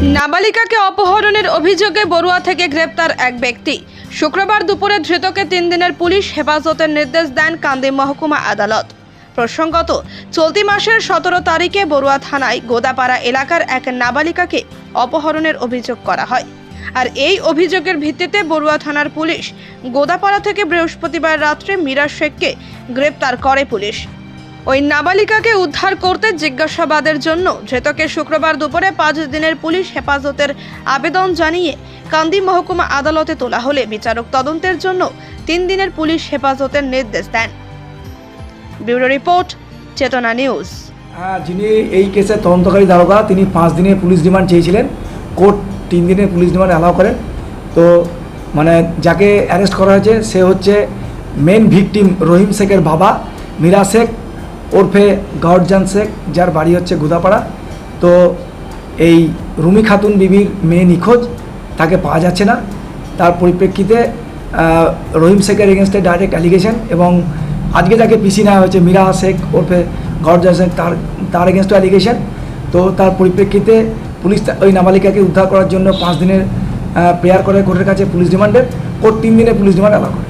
নাবালিকাকে অপহরণের অভিযোগে বড়ুয়া থেকে গ্রেপ্তার এক ব্যক্তি। শুক্রবার দুপুরে ধৃতকে তিন দিনের পুলিশ হেফাজতের নির্দেশ দেন কান্দি মহকুমা আদালত। প্রসঙ্গত, চলতি মাসের সতেরো তারিখে বড়ুয়া থানায় গোদাপাড়া এলাকার এক নাবালিকাকে অপহরণের অভিযোগ করা হয়। আর এই অভিযোগের ভিত্তিতে বড়ুয়া থানার পুলিশ গোদাপাড়া থেকে বৃহস্পতিবার রাত্রে মীরা শেখকে গ্রেপ্তার করে পুলিশ। ওই নাবালিকাকে উদ্ধার করতে জিজ্ঞাসাবাদের জন্য ধৃতকে শুক্রবার দুপুরে পাঁচ দিনের পুলিশ হেফাজতের আবেদন জানিয়ে কান্দি মহকুমা আদালতে তোলা হলে বিচারক তদন্তের জন্য তিন দিনের পুলিশ হেফাজতের নির্দেশ দেন। Bureau report, Chetana news. হ্যাঁ যিনি এই কেসের তদন্তকারী দারোগা তিনি পাঁচ দিনের পুলিশ রিমান্ড চেয়েছিলেন। কোর্ট তিন দিনের পুলিশ রিমান্ড অ্যালাউ করেন তো মানে যাকে অ্যারেস্ট করা হয়েছে, সে হচ্ছে মেন ভিকটিম রহিম শেখের বাবা, মীরা শেখ ওরফে গওয়ারজান শেখ, যার বাড়ি হচ্ছে গুদাপাড়া। তো এই রুমি খাতুন বিবির মেয়ে নিখোঁজ, তাকে পাওয়া যাচ্ছে না। তার পরিপ্রেক্ষিতে রহিম শেখের এগেনস্টে ডাইরেক্ট অ্যালিগেশন এবং আজকে যাকে পিসি নেওয়া হয়েছে, মীরা শেখ ওরফে গওয়ারজান শেখ, তার তার এগেনস্টে অ্যালিগেশন তো তার পরিপ্রেক্ষিতে পুলিশ ওই নাবালিকাকে উদ্ধার করার জন্য পাঁচ দিনের প্রেয়ার করে কোর্টের কাছে পুলিশ রিমান্ডের কোর্ট তিন দিনে পুলিশ রিমান্ড অ্যালাউ করে।